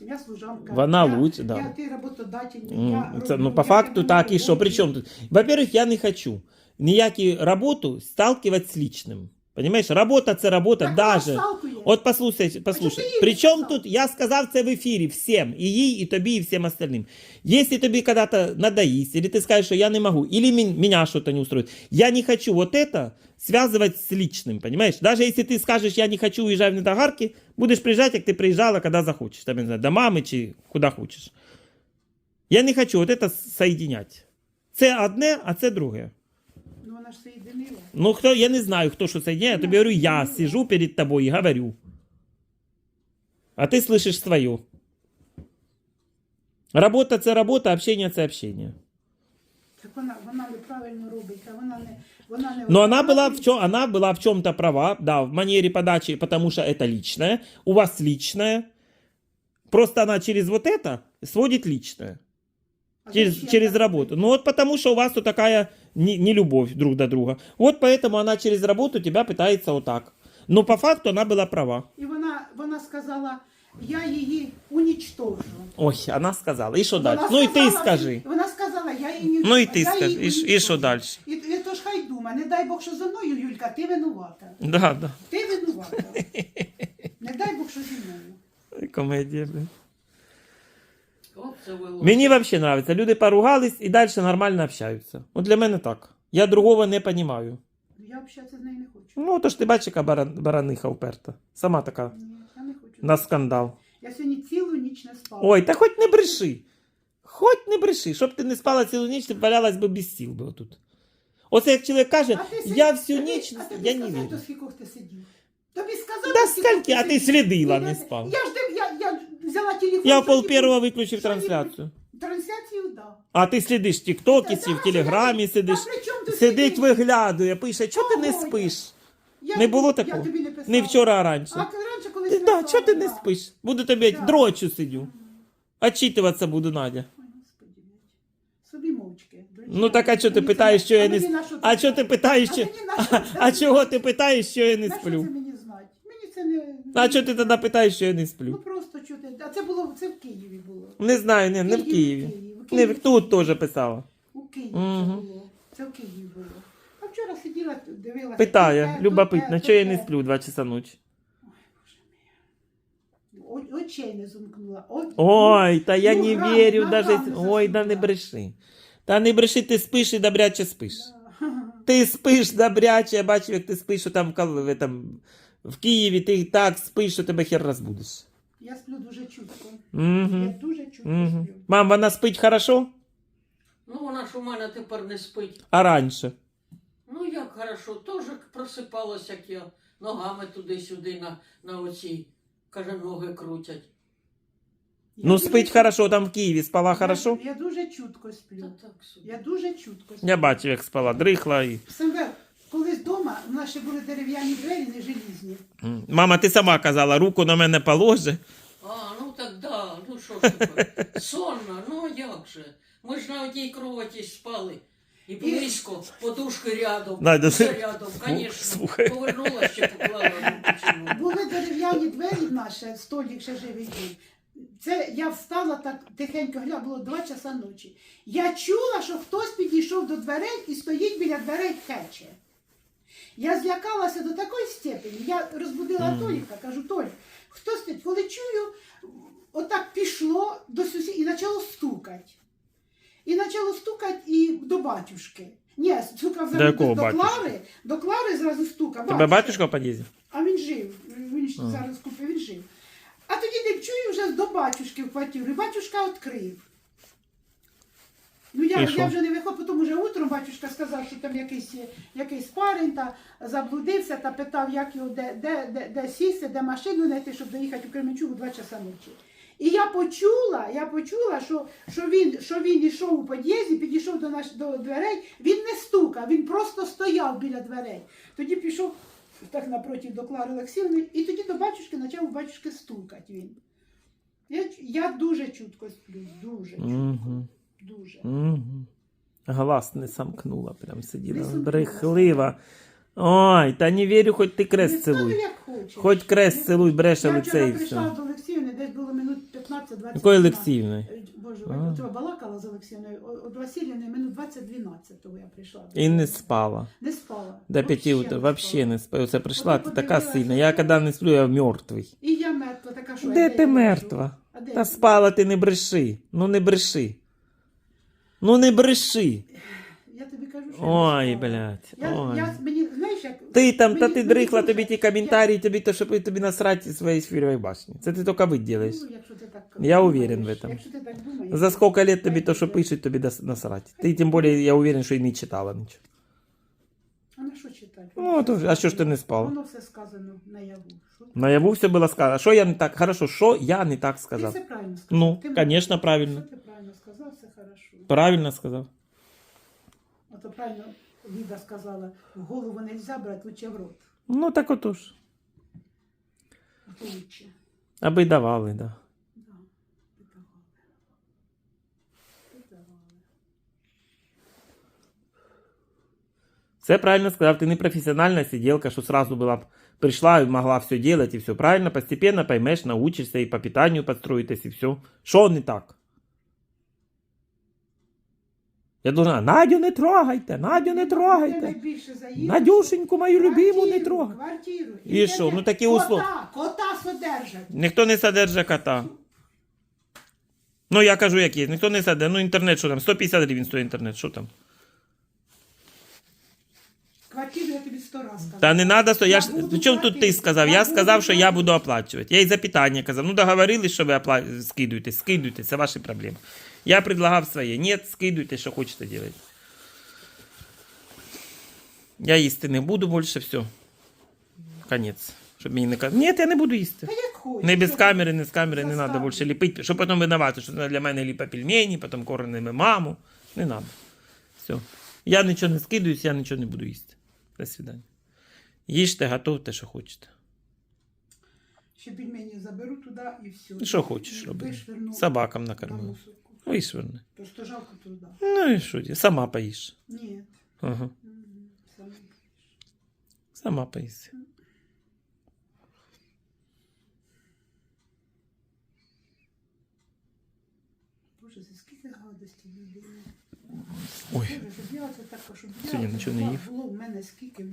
Я служанка. Вона я, луть, да. Я ти роботодатель. Mm. я Це, ну, по факту так, і що? При чому тут? Во-первых, я не хочу ніякі роботу сталкивать з личним. Понимаешь? Робота це робота, Так даже. сталкує. От послухай, послухай. ти їй Причому написав? тут я сказав це в ефірі всім, і їй, і тобі, і всім остальним. Якщо тобі когда-то надоїсть, или ти скажеш, що я не можу, или мен- меня что-то не устроит, я не хочу вот это связывать с личным, понимаешь? Даже если ты скажешь, я не хочу уезжать в Недогарки, будешь приезжать, как ты приезжала, когда захочешь. Там, я не знаю, до мамы чи куда хочешь. Я не хочу вот это соединять. Це одне, а це друге. Ну вона ж соєдинила. Ну, хто, я не знаю, хто що соединяє. Я тобі говорю, я сижу перед тобой і говорю. А ти слышиш своє. Робота це робота, общення це общення. Так вона, вона неправильно робить, а вона не. Вона не Но она была, в чем, она была в чем-то права, да, в манере подачи, потому что это личное, у вас личное. Просто она через вот это сводит личное. А Через, зачем через так работу. Ну вот потому что у вас тут такая не, не любовь друг до друга. Вот поэтому она через работу тебя пытается вот так. Но по факту она была права. І вона, вона сказала, я її унічтожу. Ой, она сказала. И что Вона дальше? Ну и ты сказала, скажи. Вона сказала, я її не Ну і ти я скажи, її і ж- і унічтожу. що дальше? І, і то ж хай дума, не дай Бог, що за мною, Юлька, ти винувата. Да, да. Ти винувата. Не дай Бог, що зі мною. Комедія, блин. Мені вообще нравится. Люди поругались і далі нормально общаються. От для мене так. Я другого не понимаю. Я общатися з нею не хочу. Ну, то ж ти бачиш, яка баран, бараниха уперта. Сама така. Ні, я не хочу. На скандал. Я сьогодні цілу ніч не спала. Ой, та хоч не бреши. Хоч не бреши. Щоб ти не спала цілу ніч, ти валялась би без сил би отут. Оце як чоловік каже, А я всю ніч, а тобі я не сказати, вірю. до скількох ти сидів? Тобі сказати, Да до скільки, а ти слідила, не спав. Я ж взяла телефон. Я в пол первого виключив сьогодні- трансляцію. Да. А ти слідиш в Тіктокі Та- в Телеграмі сидиш. Сидить, виглядує, пише, чого ти не спиш? Я Не було тобі- такого? Я тобі не писала. Не вчора, а раніше. А раніше колись Ти, да, писала, чого ти не да. спиш? Буду тобі Да. дрочу сидю. Отчитуватися буду, Надя. Ой, Господи, блядь. Собі мовчки. Ну так а чого ти Мені питаєш, це- що я не мені сплю? на А чого ти питаєш, А що... мені на що це а чого ти питаєш, що я не На що сплю? це мені знати? Мені це не... А чого ти тоді питаєш, що я не Ну сплю? просто це було, це в Києві було. Не знаю, не, не в Києві. Не, в- тут теж писала. У Києві Мгм. це було. Це в Києві було. А вчора сиділа, дивилася. Питає, те, любопитно, те, чого я не те. сплю два часа ночі. О- Очей не замкнула. О- Ой, та я Ну, не грам- вірю, на даже... грам не Ой, да не заснула. бреши. Та не бреши, ти спиш і добряче спиш. Ти спиш добряче, я бачив, як ти спиш що там, в Кал- в, Києві, ти так спиш, що тебе хер розбудиш. Я сплю дуже чутко. Угу. Я дуже чутко Угу. сплю. Мам, вона спить хорошо, Ну, вона ж у мене тепер не спить. а раніше? Ну як хорошо, теж просипалася, як я ногами туди-сюди на, на оці, каже, ноги крутять. Я Ну, дуже спить чутко- хорошо, там в Києві спала Я- хорошо. Я дуже чутко сплю. Та так собі. Я дуже чутко сплю. Я бачив, як спала, дрихла і. Себе, колись вдома, у нас ще були дерев'яні двері, не желізні. М. Мама, ти сама казала, руку на мене положи. А, ну так да, ну що ж тепер? Сонна, ну а як же? Ми ж на одній кроваті спали. І близько, подушки рядом, Надя, все ти- рядом, звісно. слухай. Повернулася, ще поклала. Були дерев'яні двері наші, столик ще живий був. Це я встала так тихенько, гля, було два часа ночі. Я чула, що хтось підійшов до дверей і стоїть біля дверей хече. Я злякалася до такої степені. Я розбудила. Толіка, кажу, Толь, хто стоїть? Коли чую, отак пішло до сусідів і почало стукати. І почало стукати і до батюшки. Ні, стукав До до? Клари, до Клари зразу стукав. Тебе батюшка в під'їзді? А він жив. Він зараз купив, він жив. А тоді не чую вже до батюшки в квартиру. І батюшка відкрив. Ну я, І що? я вже не виходив, тому вже утром батюшка сказав, що там якийсь, якийсь парень та заблудився та питав, як його де, де, де, де сісти, де машину знайти, щоб доїхати у Кременчук у 2 часа ночі. І я почула, я почула, що, що він, що він йшов у під'їзді, підійшов до, наш, до дверей, він не стукав, він просто стояв біля дверей. Тоді пішов так напроти до Клари Олексіївни, і тоді до батюшки почав у батюшки стукати він. Я, я дуже чутко сплю, дуже чутко. Дуже. Угу. Глаз не замкнула, прям сиділа. Брехлива. Ой, та не вірю, хоч ти крест цілуй. Хоч крест цілуй, бреше Я лице вчора і прийшла все. до Олексіївни, десь було минут 15-20. Якої Олексіївної? Е, Боже, А. я балакала з Олексією, от Васильівною минут 20-12 я прийшла. І не спала. Не спала. До п'яти Вообще утра не вообще спала. не спала. Оце прийшла, ти така подивилася, сильна. Я коли не сплю, я мертвий. І я мертва, така що. Де я ти лежу? мертва? А де Та я? спала ти не бреши. Ну не бреши. Ну не бреши. Я тобі кажу, що я Ой, не спала. блядь. Я, Ой. я, мені, знаєш, як... Ти там, та мені- ти мені дрихла, дуже- тобі ті коментарі, тобі то, щоб тобі насрати своєї сфірої башні. Це ти тільки ви робиш. Ну, якщо ти так Я думаєш, уверен в этом. Якщо ти так думаєш. За сколько лет тобі то, що Знаєш, пишуть, тобі дос- насрати. Ти тим більше, я уверен, що і не читала нічого. А на що читати? Ну, то, ж- а що ж ти не спала? Воно все сказано наяву. Що? Наяву все було сказано. А що я не так? Хорошо, що я не так Ти сказав? все правильно сказав. Ну, Ти конечно, молодець. правильно. Все ти Правильно сказав. Ото правильно Ліда сказала, в голову не можна брати, лучше в рот. Ну так отож. То лучше. Аби давали, да. Да. Піддавали. Все правильно сказав. Ти не професіональна сиделка, що сразу була б прийшла і могла все делать, і все правильно. Постепенно поймеш, научишся і по питанню подстроїтесь, і все. Що не так? Я должна, Надю не трогайте, Надю не трогайте. Надюшеньку мою любиму не трогай. Квартиру. І що? Ну, такі кота, Кота содержать. Ніхто не содержить кота. Ну, я кажу, як є. Ніхто не садить. Ну, інтернет, що там? 150 гривень стоїть інтернет, що там? Квартиру я тобі сто раз сказала. Та не треба, я Я ж. буду чому тут ти платити. сказав? Я Я буду сказав, що я платити. буду оплачувати. Я і за питання казав. Ну, договорились, що ви опла... скидуєте, скидуйте, це ваші проблеми. Я предлагав своє. Ні, скидуйте, що хочете робити. Я їсти не буду більше, все. Конець. Щоб мені не казали. Ні, я не буду їсти. Не без камери, не з камери, не треба більше ліпити, щоб потім винувати, що для мене ліпа пельмені, потім короними маму. Не треба. Все. Я нічого не скидуюсь, я нічого не буду їсти. До свидання. Їжте, готовте, що хочете. Ще пельмені заберу туди і все. Ну, що хочеш робити. вишвирну Собакам на накормив. Вишверни. Просто жалко туди. Ну і що, ти? сама поїш. Ні. Ага. Мгм. Сама поїси. Боже, за скільки гадості людини. Ой. Сьогодні нічого не їв. Було в мене скільки на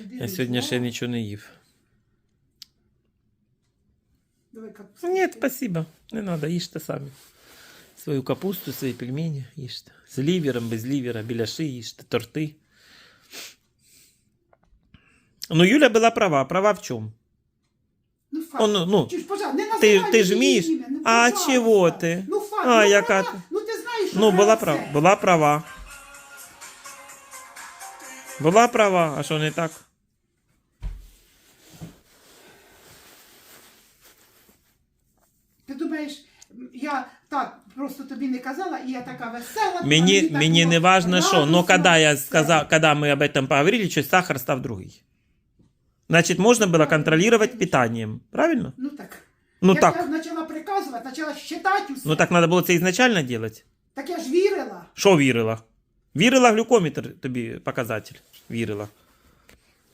людину. Я сьогодні ще нічого не їв. Давай капусту. Ні, спасибо. Не треба, їжте самі. Свою капусту, свої пельмені їжте. З лівером, без лівера, біляши їжте, торти. Ну, Юля була права. Права в чому? Ну, факт. Ну. Чуєш, пожалуйста, не Ти- називай ти ж її вмієш? ім'я, ну, А пожалуйста. чого ти? Ну, факт, А, ну, яка ти? Ну, ти знаєш, що Ну, була права. це. Була права. Була права, а що не так? я така весела. а Мені, так мені було не важно, що, но радісно, когда я все. сказал, когда мы об этом поговорили, что сахар став другий. Значит, можно было контролировать питанием. Правильно? Ну так. Ну Як так. Я почала приказувати, почала считати усе. Ну так надо було це ізначально делать. Так я ж вірила. Що вірила? Вірила глюкометр тобі показатель. Вірила.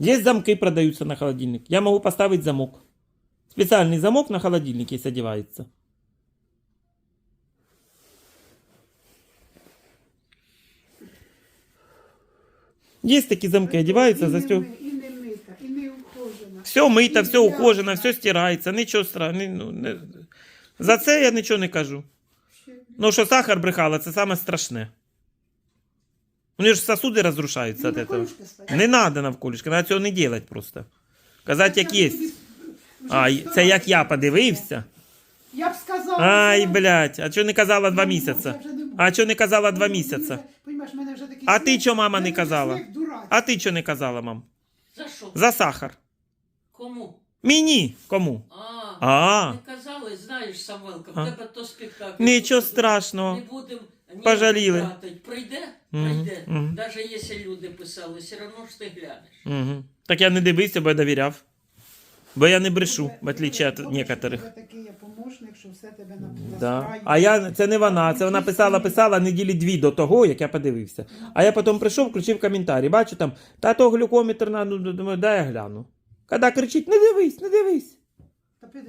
Есть замки продаются на холодильник. Я могу поставить замок. Специальный замок на холодильник, если одевается. Есть такие замки, І не мита, і не ухожена. Все мито, все ухожено, все стирається, нічого страшного. Ну, не... За це я нічого не кажу. Ну, що сахар брехала, це саме страшне. У нее ж сосуди розрушаються Ну, від этого. Не треба навколішки, треба цього не робити просто. Казати, як є. А, це як я подивився. Я б сказала. Ай, блядь, а чого не казала два місяці? А чого не казала два місяці? вже- мене вже такий А ти сміх- чого, мама, мене не казала? сміх дурацький. А ти чого не казала, мам? За що? За сахар. Кому? Мені. Кому? А, А, не казали, знаєш, Самвелка, А. в тебе то спектакль. нічого страшного. Не будемо ні Пожаліли. тратить. Прийде? Мгм, Прийде. мгм. Навіть якщо люди писали, все одно ж ти глянеш. Угу. Так я не дивився, бо я довіряв. Бо я не брешу, в отличие від добре, що некоторих. тебе такий помощник, що все тебе на Да. А я це не вона, це вона писала, писала неділі дві до того, як я подивився. А я потім прийшов, включив коментарі. Бачу там, та то глюкометр на ну думаю, дай я гляну. Коли кричить, не дивись, не дивись.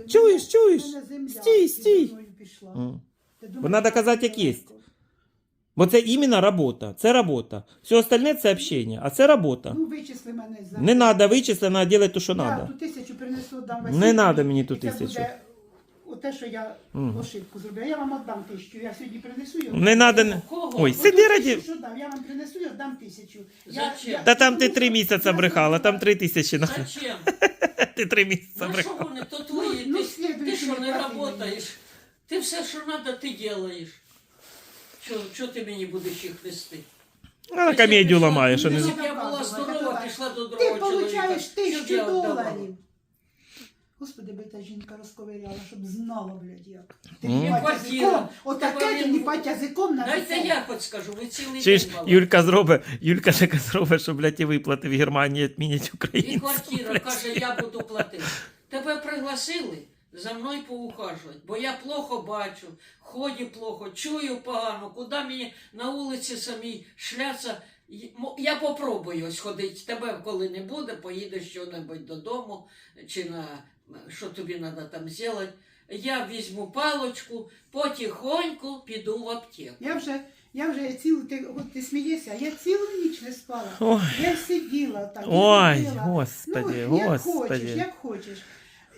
Чуєш, чуєш? Стій, стій. мною пішла. М. Ти Бо думаєш, надо казати, як є. Бо це іменно робота. Це робота. Все остальне це общення, а це робота. Ну, вичисли мене за. Не треба вичислено, а робити те, що треба. ту тисячу принесу, дам Не надо мені ту тисячу. Оте, що я ошибку зробила. Я вам віддам тисячу. Я сьогодні принесу і Не треба. Кого? Ой, Ну, сиди раді. Що дам? Я вам принесу і віддам тисячу. Я- Зачем? я- Та там ти три що місяці брехала, там три тисячі. на- Зачем? Ти три місяці Ну що брехала. вони, то твої, ну, ти, слідуючи ти що не плати працюєш? Ти все, що треба, ти робиш. Що, що ти мені будеш їх вести? Вона комедію ламає, що не. Щоб Ну, я була здорова, пішла до Ти другого чоловіка. получаєш Щоб я тисячу доларів. Господи, би та жінка розковиряла, щоб знала, блядь, як. Ти Мгм. ліпать Квартира. язиком, отаке ти він- ліпать язиком на Дайте лице. я хоч скажу, ви цілий Чи ж день мали. Юлька зробить, Юлька така зробить, що, блядь, і виплати в Германії відмінять І квартира каже, я буду платити. Тебе пригласили за мною поухажувати, бо я плохо бачу, ході плохо, чую погано, куди мені на вулиці самій шляться. Й- мо- Я попробую ось ходити. Тебе коли не буде, поїдеш що-небудь додому, чи на що тобі треба там зробити. Я візьму палочку, потихоньку піду в аптеку. Я вже, я вже цілу, ти, от ти смієшся, я цілу ніч не спала. Ой. Я сиділа так. Ой, ходила. господи, ну, як господи. хочеш, як хочеш.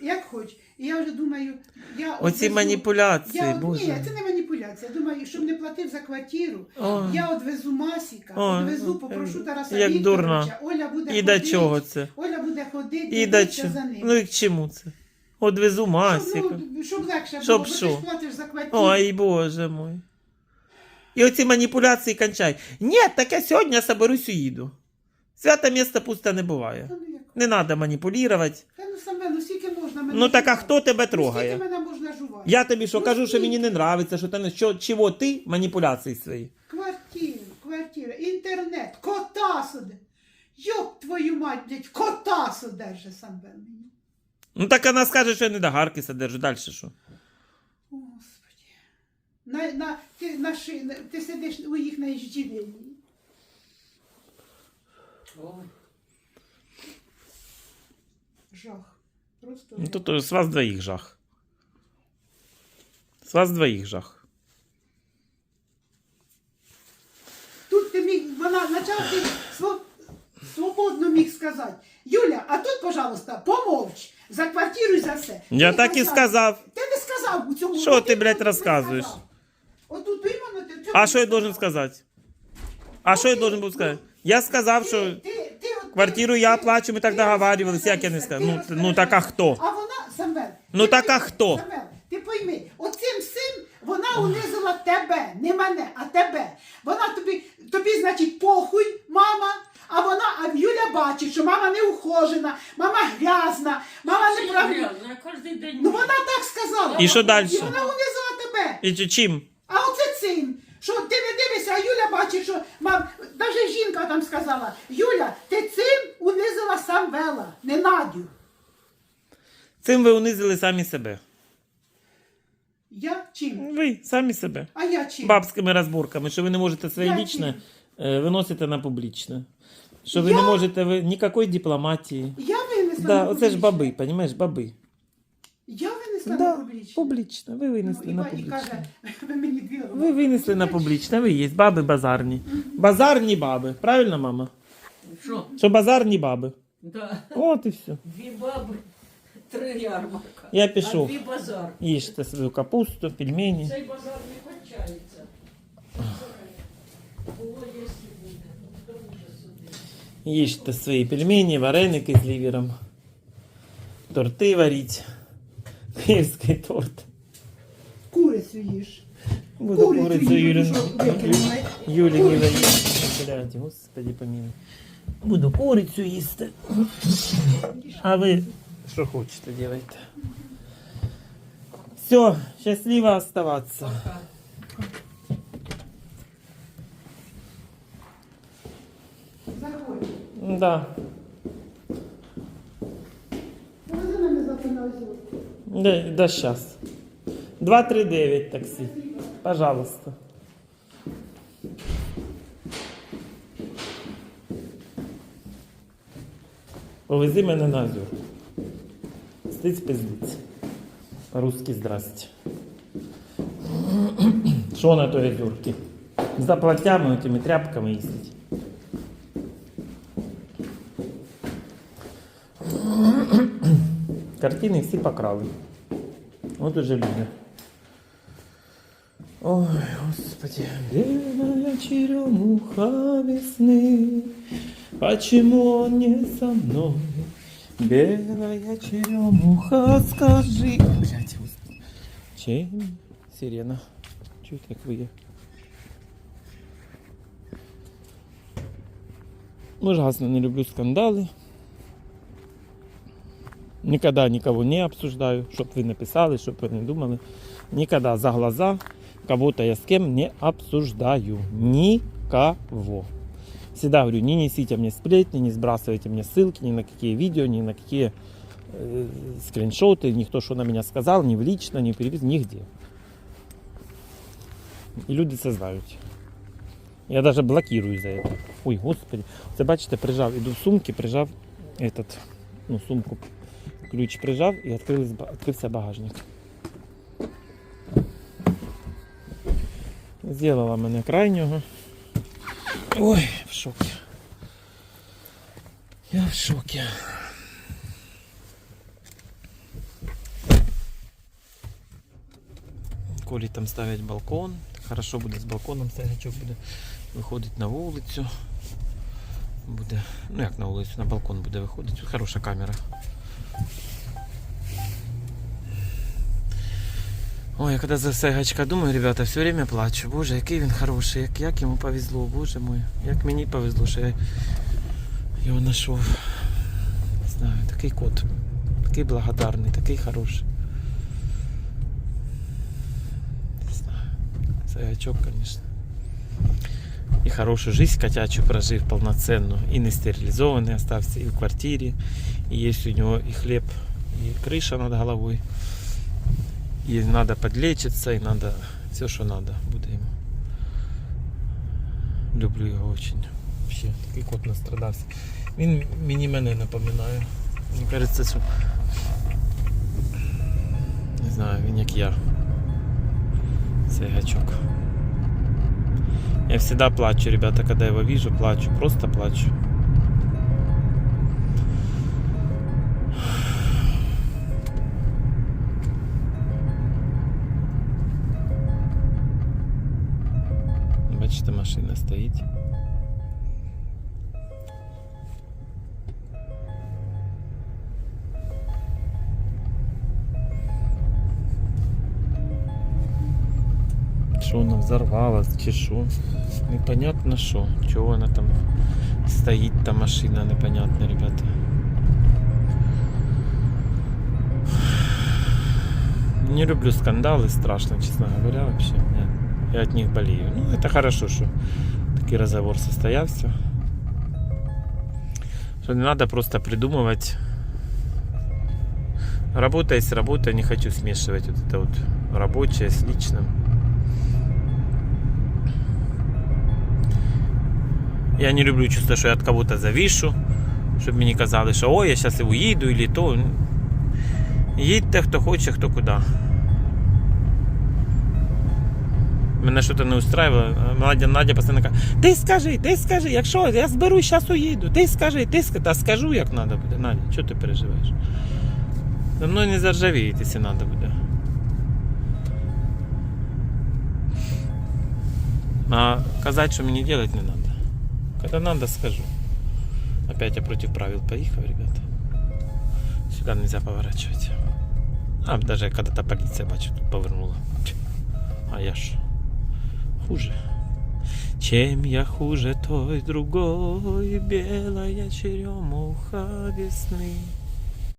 Як хочеш. І я вже думаю, я Оці одвезу- маніпуляції, я, боже. Ні, це не маніпуляція. Я Думаю, щоб не платив за квартиру, Ой. я одвезу Масіка, Ой, одвезу, попрошу Тараса як Вікторовича. Оля буде І до чого це? Оля буде ходити, І до чого? за ним. Ну і к чому це? Одвезу Масіка. щоб, ну, щоб легше Щоб було, бо ти ж платиш за квартиру. Ой, боже мой. І оці маніпуляції кончай. Ні, так я сьогодні соберусь і їду. Свято місто пусто не буває. Не треба маніпулювати. Та ну саме, ну скільки можна мене Ну так а жувати? хто тебе Ну, трогає? Скільки мене можна жувати? Я тобі що Ну, кажу, що скільки? мені не нравиться, що ти не що, чого ти маніпуляції свої. Квартиру, квартира, інтернет, кота суде. Йоп твою мать, блядь, кота содержи сам бе мені. Ну так вона скаже, що я не до гарки содержу. Далі що? Господи. На, на, ти, на ши, на, ти сидиш у їх на іждівенні. Ой. Жах. Просто Ну то, то з вас двоїх жах. З вас двоїх жах. Тут ти міг, вона почала ти сво- свободно міг сказати. Юля, а тут, пожалуйста, помовч за квартиру і за все. Я Ти так і сказав. Ти не сказав у цьому. Що ти, блядь, не розказуєш? сказав. От тут іменно ти А що я должен сказати? А що я должен був сказати? Я сказав, що Ти- квартиру я оплачу, ми так договарювалися, як я не скажу. Ну, ну, так а хто? А вона, Самвел, Ну, ти так а пойми, хто? Самвел, ти пойми, оцим всім вона унизила тебе, не мене, а тебе. Вона тобі, тобі, значить, похуй, мама, а вона, а Юля бачить, що мама не ухожена, мама грязна, мама не кожен день. Ну вона так сказала. І що далі? І вона унизила тебе. І чи- чим? А оце цим. Що ти не дивишся, а Юля бачить, що мам, навіть жінка там сказала: Юля, ти цим унизила Самвела, не Надю. Цим ви унизили самі себе. Я чим? Ви самі себе. А я чим? Бабськими розборками, що ви не можете своє Я лічне е, виносити на публічне. Що ви Я? не можете ви ніякої дипломатії. Я винесла Да, на оце ж публічне. баби, розумієш, баби. Винесла на Да, публічне. публічно. Ви винесли Ну, на публічне. каже, ви мені дві Ви винесли на публічне, ви є баби базарні. Базарні баби. Правильно, мама? Що? Що базарні баби. Да. От і все. Дві баби, три ярмарка. Я А пішов. дві базар. Їжте свою капусту, пельмені. Цей базар не кончається. Було? Їжте свої пельмені, вареники з лівером. Торти варіть. Київський торт. Курицю їж. Буду Курицю курицю їж, Юлі. що викинули. Юлі не. Блядь, господи помилуй. Буду курицю їсти. А ви що хочете, делайте. Все, щасливо оставаться. Заходь. Да. Повези мене завтра на озеро. Да, да сейчас. 239 такси. Пожалуйста. Повези мене на озер. Стиць пиздиць. Русский здрасте. Что на той озерке? За платями этими тряпками ездить. Картини всі покрали. От уже люди. Ой, господи. Белая черемуха весны, Почему он не со мной? Белая черемуха, скажи. Блять, господи. Чем? Сирена. Чуть как вы. Ужасно не люблю скандалы. Никогда никого не обсуждаю, чтоб вы написали, чтоб вы не думали. Никогда за глаза кого-то я с кем не обсуждаю. Никого. Всегда говорю, не несите мне сплетни, не сбрасывайте мне ссылки ни на какие видео, ни на какие э, скриншоты, никто что на меня сказал, ни в лично, ни в переписке, нигде. І люди це знають. Я даже блокирую за это. Ой, господи. Це бачите, прижав, іду в сумки, прижав этот, ну, сумку, ключ прижав і відкрився багажник. Зробила мене крайнього. Ой, в шокі. Я в шокі. Колі там ставлять балкон. Хорошо буде з балконом сагачок буде виходить на вулицю. Буде, ну як на вулицю, на балкон буде виходити. Хороша камера. Ой, я когда за Сайгачка думаю, ребята, все время плачу. Боже, який він хороший, як, як йому повезло, боже мой. Як мені повезло, що я його знайшов. Не знаю, такий кот. Такий благодарний, такий хороший. Не знаю. Сайгачок, конечно. І хорошу жизнь котячу прожив повноценну. І не стерилізований остався, і в квартирі. І є у нього і хліб, і криша над головою. И надо подлечиться, и надо все, что надо буде ему. Люблю його очень. Вообще, такий кот настрадався. Він мені мене напоминає. Мені кажется, що. Не знаю, він як я. Цей гачок. Я всегда плачу, ребята, когда его вижу, плачу, просто плачу. Бачите, машина стоїть. Що вона взорвалась, що? Непонятно що. Чого вона там стоїть, та машина непонятна, ребята. Не люблю скандалы, страшно, честно говоря, вообще. Нет Я от них болею. Ну, это хорошо, что такой разговор состоялся. Что не надо просто придумывать. Работа есть работа, не хочу смешивать вот это вот рабочее с личным. Я не люблю чувство, что я от кого-то завишу, щоб мені казали, що ой, я зараз уїду, или то. Їдьте, хто хоче, хто куди. Мене щось не устраювало. Надя, Надя постійно каже, ти скажи, ти скажи, якщо я зберу, зараз уїду, ти скажи, ти скажи, та скажу, як треба буде. Надя, чого ти переживаєш? За мною не заржавіють, якщо треба буде. А казати, що мені робити не треба. Когда надо, скажу. Опять я против правил поехал, ребята. Сюда нельзя поворачивать. А, даже когда-то полиция, бачу, тут повернула. А я ж хуже. Чем я хуже той другой, белая черемуха весны.